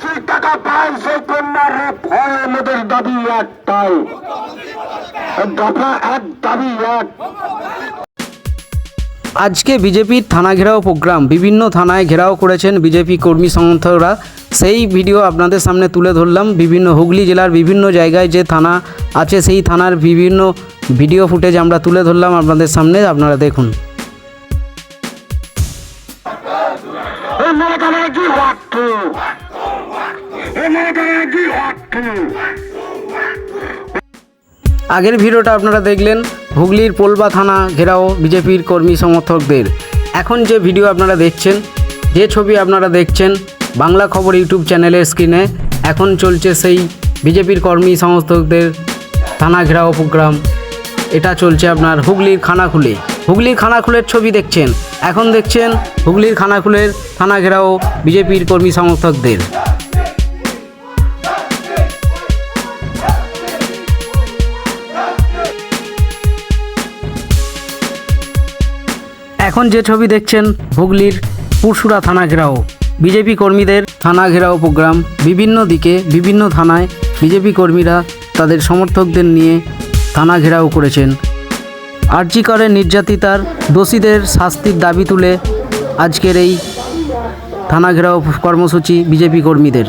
কন্যাশ্রী টাকা পায় সেই কন্যার ভয় আমাদের দাবি একটাই। দফা এক দাবি এক। আজকে বিজেপির থানা ঘেরাও প্রোগ্রাম। বিভিন্ন থানায় ঘেরাও করেছেন বিজেপি কর্মী সমর্থকরা। সেই ভিডিও আপনাদের সামনে তুলে ধরলাম। বিভিন্ন হুগলি জেলার বিভিন্ন জায়গায় যে থানা আছে সেই থানার বিভিন্ন ভিডিও ফুটেজ আমরা তুলে ধরলাম আপনাদের সামনে। আপনারা দেখুন। আগের ভিডিওটা আপনারা দেখলেন, হুগলির পোলবা থানা ঘেরাও বিজেপির কর্মী সমর্থকদের। এখন যে ভিডিও আপনারা দেখছেন, যে ছবি আপনারা দেখছেন, বাংলা খবর ইউটিউব চ্যানেলের স্ক্রিনে, এখন চলছে সেই বিজেপির কর্মী সমর্থকদের থানা ঘেরাও প্রোগ্রাম। এটা চলছে আপনার হুগলির খানাকুলে হুগলির খানাখুলের ছবি দেখছেন, এখন দেখছেন হুগলির খানাখুলের থানা ঘেরাও বিজেপির কর্মী সমর্থকদের। এখন যে ছবি দেখছেন, হুগলির পুরসুরা থানা ঘেরাও। বিজেপি কর্মীদের থানা ঘেরাও প্রোগ্রাম। বিভিন্ন দিকে, বিভিন্ন থানায় বিজেপি কর্মীরা তাদের সমর্থকদের নিয়ে থানা ঘেরাও করেছেন। আর্জি করে নির্যাতিতার দোষীদের শাস্তির দাবি তুলে আজকের এই থানা ঘেরাও কর্মসূচি বিজেপি কর্মীদের।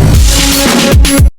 Thank you.